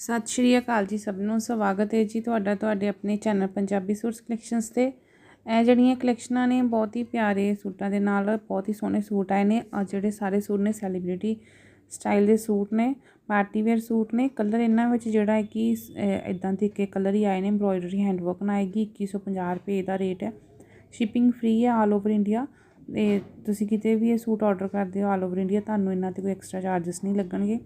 ਸਤਿ ਸ਼੍ਰੀ ਅਕਾਲ ਜੀ ਸਭ ਨੂੰ, ਸਵਾਗਤ ਹੈ ਜੀ ਤੁਹਾਡਾ ਤੁਹਾਡੇ ਆਪਣੇ ਚੈਨਲ ਪੰਜਾਬੀ ਸੂਟਸ ਕਲੈਕਸ਼ਨਸ ਤੇ। ਇਹ ਜਿਹੜੀਆਂ ਕਲੈਕਸ਼ਨਾਂ ਨੇ, ਬਹੁਤ ਹੀ ਪਿਆਰੇ ਸੂਟਾਂ ਦੇ ਨਾਲ ਬਹੁਤ ਹੀ ਸੋਹਣੇ ਸੂਟ ਆਏ ਨੇ। ਆ ਜਿਹੜੇ ਸਾਰੇ ਸੂਟ ਨੇ, ਸੈਲੀਬ੍ਰਿਟੀ ਸਟਾਈਲ ਦੇ ਸੂਟ ਨੇ, ਪਾਰਟੀ ਵੇਅਰ ਸੂਟ ਨੇ। ਕਲਰ ਇਹਨਾਂ ਵਿੱਚ ਜਿਹੜਾ ਹੈ ਕਿ ਇਦਾਂ ਦੇ ਕੇ ਕਲਰ ਹੀ ਆਏ ਨੇ। ਐਮਬ੍ਰੋਇਡਰੀ ਹੈਂਡਵਰਕ ਨਾਲ ਆਏਗੀ 2150 ਰੁਪਏ ਦਾ ਰੇਟ ਹੈ। ਸ਼ਿਪਿੰਗ ਫ੍ਰੀ ਹੈ ਆਲ ਓਵਰ ਇੰਡੀਆ ਤੇ ਤੁਸੀਂ ਕਿਤੇ ਵੀ ਇਹ ਸੂਟ ਆਰਡਰ ਕਰਦੇ ਹੋ ਆਲ ਓਵਰ ਇੰਡੀਆ ਤੁਹਾਨੂੰ ਇਹਨਾਂ ਤੇ ਕੋਈ ਐਕਸਟਰਾ ਚਾਰजेस ਨਹੀਂ ਲੱਗਣਗੇ।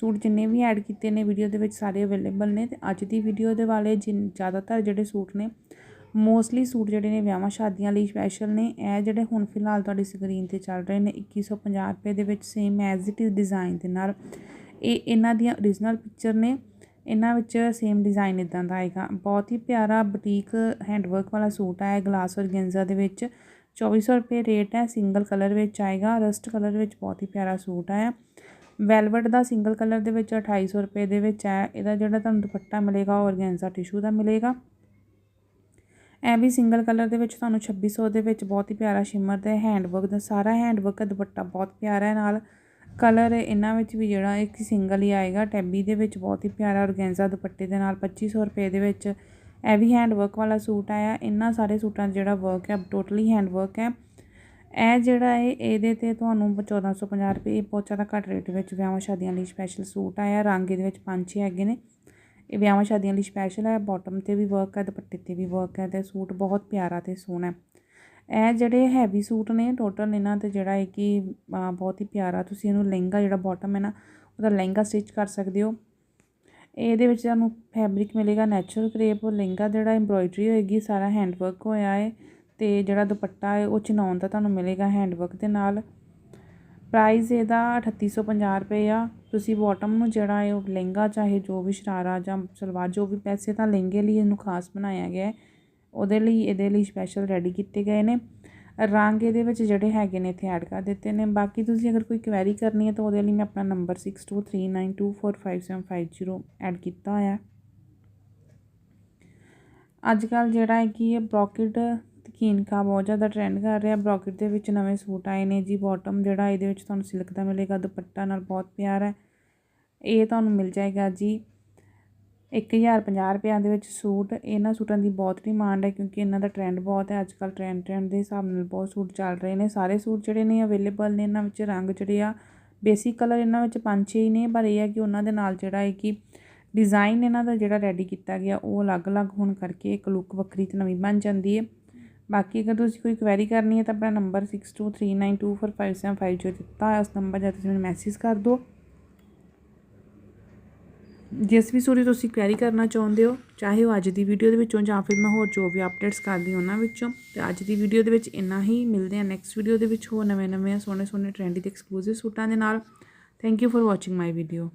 ਸੂਟ ਜਿੰਨੇ ਵੀ ਐਡ ਕੀਤੇ ਨੇ ਵੀਡੀਓ ਦੇ ਵਿੱਚ ਸਾਰੇ ਅਵੇਲੇਬਲ ਨੇ ਤੇ ਅੱਜ ਦੀ ਵੀਡੀਓ ਦੇ ਵਾਲੇ ਜਿਨ, ਜ਼ਿਆਦਾਤਰ ਜਿਹੜੇ ਸੂਟ ਨੇ ਮੋਸਟਲੀ ਸੂਟ ਜਿਹੜੇ ਨੇ ਵਿਆਹਾਂ ਸ਼ਾਦੀਆਂ ਲਈ ਸਪੈਸ਼ਲ ਨੇ। ਇਹ ਜਿਹੜੇ ਹੁਣ ਫਿਲਹਾਲ ਤੁਹਾਡੀ ਸਕਰੀਨ ਤੇ ਚੱਲ ਰਹੇ ਨੇ 2150 ਰੁਪਏ ਦੇ ਵਿੱਚ same as it is design ਦੇ ਨਾਲ। ਇਹ ਇਹਨਾਂ ਦੀਆਂ origignal ਪਿਕਚਰ ਨੇ, ਇਹਨਾਂ ਵਿੱਚ ਸੇਮ ਡਿਜ਼ਾਈਨ ਇਦਾਂ ਦਾ ਆਏਗਾ। ਬਹੁਤ ਹੀ ਪਿਆਰਾ ਬੁਟੀਕ ਹੈਂਡਵਰਕ ਵਾਲਾ ਸੂਟ ਆਇਆ ਗਲਾਸ ਔਰਗੈਂਜ਼ਾ ਦੇ ਵਿੱਚ। 2400 ਰੁਪਏ ਰੇਟ ਹੈ ਸਿੰਗਲ ਕਲਰ ਵਿੱਚ ਆਏਗਾ ਰਸਟ ਕਲਰ ਵਿੱਚ ਬਹੁਤ ਹੀ ਪਿਆਰਾ ਸੂਟ ਆਇਆ ਵੈਲਵਟ ਦਾ ਸਿੰਗਲ ਕਲਰ ਦੇ ਵਿੱਚ 2800 ਰੁਪਏ ਦੇ ਵਿੱਚ ਹੈ। ਇਹਦਾ ਜਿਹੜਾ ਤੁਹਾਨੂੰ ਦੁਪੱਟਾ ਮਿਲੇਗਾ ਉਹ ਔਰਗੈਂਜ਼ਾ ਟਿਸ਼ੂ ਦਾ ਮਿਲੇਗਾ। ਇਹ ਵੀ ਸਿੰਗਲ ਕਲਰ ਦੇ ਵਿੱਚ ਤੁਹਾਨੂੰ 2600 ਦੇ ਵਿੱਚ ਬਹੁਤ ਹੀ ਪਿਆਰਾ ਸ਼ਿਮਰ ਤੇ ਹੈਂਡਵਰਕ ਦਾ ਸਾਰਾ ਹੈਂਡਵਰਕ ਦਾ ਦੁਪੱਟਾ ਬਹੁਤ ਪਿਆਰਾ ਹੈ ਨਾਲ। ਕਲਰ ਇਹਨਾਂ ਵਿੱਚ ਵੀ ਜਿਹੜਾ ਇੱਕ ਸਿੰਗਲ ਹੀ ਆਏਗਾ, ਟੈਬੀ ਦੇ ਵਿੱਚ ਬਹੁਤ ਹੀ ਪਿਆਰਾ ਔਰਗੈਂਜ਼ਾ ਦੁਪੱਟੇ ਦੇ ਨਾਲ 2500 ਰੁਪਏ ਦੇ ਵਿੱਚ। ਇਹ ਵੀ ਹੈਂਡਵਰਕ ਵਾਲਾ ਸੂਟ ਆਇਆ। ਇਹਨਾਂ ਸਾਰੇ ਸੂਟਾਂ 'ਚ ਜਿਹੜਾ ਵਰਕ ਹੈ, ਟੋਟਲੀ ਹੈਂਡਵਰਕ ਹੈ। ਇਹ ਜਿਹੜਾ ਹੈ ਇਹਦੇ ਤੇ ਤੁਹਾਨੂੰ 1450 ਰੁਪਏ, ਇਹ ਬਹੁਤ ਜ਼ਿਆਦਾ ਘੱਟ ਰੇਟ ਵਿੱਚ ਵਿਆਹਾਂ ਸ਼ਾਦੀਆਂ ਲਈ ਸਪੈਸ਼ਲ ਸੂਟ ਆਇਆ ਰੰਗ ਇਹਦੇ ਵਿੱਚ ਪੰਜ ਛੇ ਹੈਗੇ ਨੇ। ਇਹ ਵਿਆਹਾਂ ਸ਼ਾਦੀਆਂ ਲਈ ਸਪੈਸ਼ਲ ਹੈ ਬਾਟਮ ਤੇ ਵੀ ਵਰਕ ਹੈ ਦੁਪੱਟੇ ਤੇ ਵੀ ਵਰਕ ਹੈ ਤੇ ਸੂਟ ਬਹੁਤ ਪਿਆਰਾ ਤੇ ਸੋਹਣਾ। ਇਹ ਜਿਹੜੇ ਹੈਵੀ ਸੂਟ ਨੇ ਟੋਟਲ ਇਹਨਾਂ ਤੇ ਜਿਹੜਾ ਹੈ ਕਿ ਬਹੁਤ ਹੀ ਪਿਆਰਾ, ਤੁਸੀਂ ਇਹਨੂੰ ਲਹਿੰਗਾ ਜਿਹੜਾ ਬਾਟਮ ਹੈ ਨਾ, ਉਹਦਾ ਲਹਿੰਗਾ ਸਟਿਚ ਕਰ ਸਕਦੇ ਹੋ। ਇਹਦੇ ਵਿੱਚ ਤੁਹਾਨੂੰ ਫੈਬਰਿਕ ਮਿਲੇਗਾ ਨੈਚੁਰਲ ਕਰੇਪ ਲਹਿੰਗਾ ਜਿਹੜਾ ਐਮਬ੍ਰੋਇਡਰੀ ਹੋਏਗੀ, ਸਾਰਾ ਹੈਂਡਵਰਕ ਹੋਇਆ ਹੈ। ਅਤੇ ਜਿਹੜਾ ਦੁਪੱਟਾ ਹੈ, ਉਹ ਚਨੌਨ ਦਾ ਤੁਹਾਨੂੰ ਮਿਲੇਗਾ ਹੈਂਡਵਰਕ ਦੇ ਨਾਲ। ਪ੍ਰਾਈਸ ਇਹਦਾ 3850 ਰੁਪਏ ਆ। ਤੁਸੀਂ ਬਾਟਮ ਨੂੰ ਜਿਹੜਾ ਹੈ, ਉਹ ਲਹਿੰਗਾ ਚਾਹੇ ਜੋ ਵੀ ਸ਼ਰਾਰਾ ਜਾਂ ਸਲਵਾਰ ਜੋ ਵੀ ਪੈਸੇ ਤਾਂ ਲਹਿੰਗੇ ਲਈ ਇਹਨੂੰ ਖਾਸ ਬਣਾਇਆ ਗਿਆ ਉਹਦੇ ਲਈ, ਇਹਦੇ ਲਈ ਸਪੈਸ਼ਲ ਰੈਡੀ ਕੀਤੇ ਗਏ ਨੇ। ਰੰਗ ਇਹਦੇ ਵਿੱਚ ਜਿਹੜੇ ਹੈਗੇ ਨੇ, ਇੱਥੇ ਐਡ ਕਰ ਦਿੱਤੇ ਨੇ। ਬਾਕੀ ਤੁਸੀਂ ਅਗਰ ਕੋਈ ਕੁਐਰੀ ਕਰਨੀ ਹੈ, ਤਾਂ ਉਹਦੇ ਲਈ ਮੈਂ ਆਪਣਾ ਨੰਬਰ 6239245750 ਐਡ ਕੀਤਾ ਹੋਇਆ। ਅੱਜ ਕੱਲ ਜਿਹੜਾ ਹੈ ਕਿ ਇਹ ਬ੍ਰੋਕਟ ਤਕੀਨਕਾ ਬਹੁਤ ਜ਼ਿਆਦਾ ਟ੍ਰੈਂਡ ਕਰ ਰਿਹਾ। ਬ੍ਰੋਕਟ ਦੇ ਵਿੱਚ ਨਵੇਂ ਸੂਟ ਆਏ ਨੇ ਜੀ ਬਾਟਮ ਜਿਹੜਾ ਇਹਦੇ ਵਿੱਚ ਤੁਹਾਨੂੰ ਸਿਲਕ ਦਾ ਮਿਲੇਗਾ, ਦੁਪੱਟਾ ਨਾਲ ਬਹੁਤ ਪਿਆਰਾ ਹੈ। ਇਹ ਤੁਹਾਨੂੰ ਮਿਲ ਜਾਏਗਾ ਜੀ। 1050 ਰੁਪਿਆਂ ਦੇ ਵਿੱਚ ਸੂਟ, ਇਹਨਾਂ ਸੂਟਾਂ ਦੀ ਬਹੁਤ ਡਿਮਾਂਡ ਹੈ ਕਿਉਂਕਿ ਇਹਨਾਂ ਦਾ ਟ੍ਰੈਂਡ ਬਹੁਤ ਹੈ। ਅੱਜ ਕੱਲ ਟ੍ਰੈਂਡ ਟ੍ਰੈਂਡ ਦੇ ਹਿਸਾਬ ਨਾਲ ਬਹੁਤ ਸੂਟ ਚੱਲ ਰਹੇ ਨੇ। ਸਾਰੇ ਸੂਟ ਜਿਹੜੇ ਨੇ ਅਵੇਲੇਬਲ ਨੇ, ਇਹਨਾਂ ਵਿੱਚ ਰੰਗ ਜਿਹੜੇ ਆ ਬੇਸਿਕ ਕਲਰ ਇਹਨਾਂ ਵਿੱਚ ਪੰਜ ਛੇ ਹੀ ਨੇ, ਪਰ ਇਹ ਹੈ ਕਿ ਉਹਨਾਂ ਦੇ ਨਾਲ ਜਿਹੜਾ ਹੈ ਕਿ ਡਿਜ਼ਾਈਨ ਇਹਨਾਂ ਦਾ ਜਿਹੜਾ ਰੈਡੀ ਕੀਤਾ ਗਿਆ, ਉਹ ਅਲੱਗ-ਅਲੱਗ ਹੋਣ ਕਰਕੇ ਇੱਕ ਲੁੱਕ ਵੱਖਰੀ ਤੇ ਨਵੀਂ ਬਣ ਜਾਂਦੀ ਹੈ। ਬਾਕੀ ਅਗਰ ਤੁਸੀਂ ਕੋਈ ਕੁਐਰੀ ਕਰਨੀ ਹੈ ਤਾਂ ਆਪਣਾ ਨੰਬਰ 6239245750 ਦਿੱਤਾ ਹੈ ਉਸ ਨੰਬਰ 'ਤੇ ਤੁਸੀਂ ਮੈਨੂੰ ਮੈਸੇਜ ਕਰ ਦਿਓ। ਜਿਸ ਵੀ ਸੂਰੀ ਤੁਸੀਂ ਕੁਐਰੀ ਕਰਨਾ ਚਾਹੁੰਦੇ ਹੋ, ਚਾਹੇ ਉਹ ਅੱਜ ਦੀ ਵੀਡੀਓ ਦੇ ਵਿੱਚੋਂ ਜਾਂ ਫਿਰ ਮੈਂ ਹੋਰ ਜੋ ਵੀ ਅਪਡੇਟਸ ਕਰਦੀ ਉਹਨਾਂ ਵਿੱਚੋਂ, ਤੇ ਅੱਜ ਦੀ ਵੀਡੀਓ ਦੇ ਵਿੱਚ ਇੰਨਾ ਹੀ। ਮਿਲਦੇ ਆ ਨੈਕਸਟ ਵੀਡੀਓ ਦੇ ਵਿੱਚ ਹੋਰ ਨਵੇਂ ਨਵੇਂ ਸੋਹਣੇ ਸੋਹਣੇ ਟ੍ਰੈਂਡੀ ਤੇ ਐਕਸਕਲੂਸਿਵ ਸੂਟਾਂ ਦੇ ਨਾਲ। Thank you for watching my video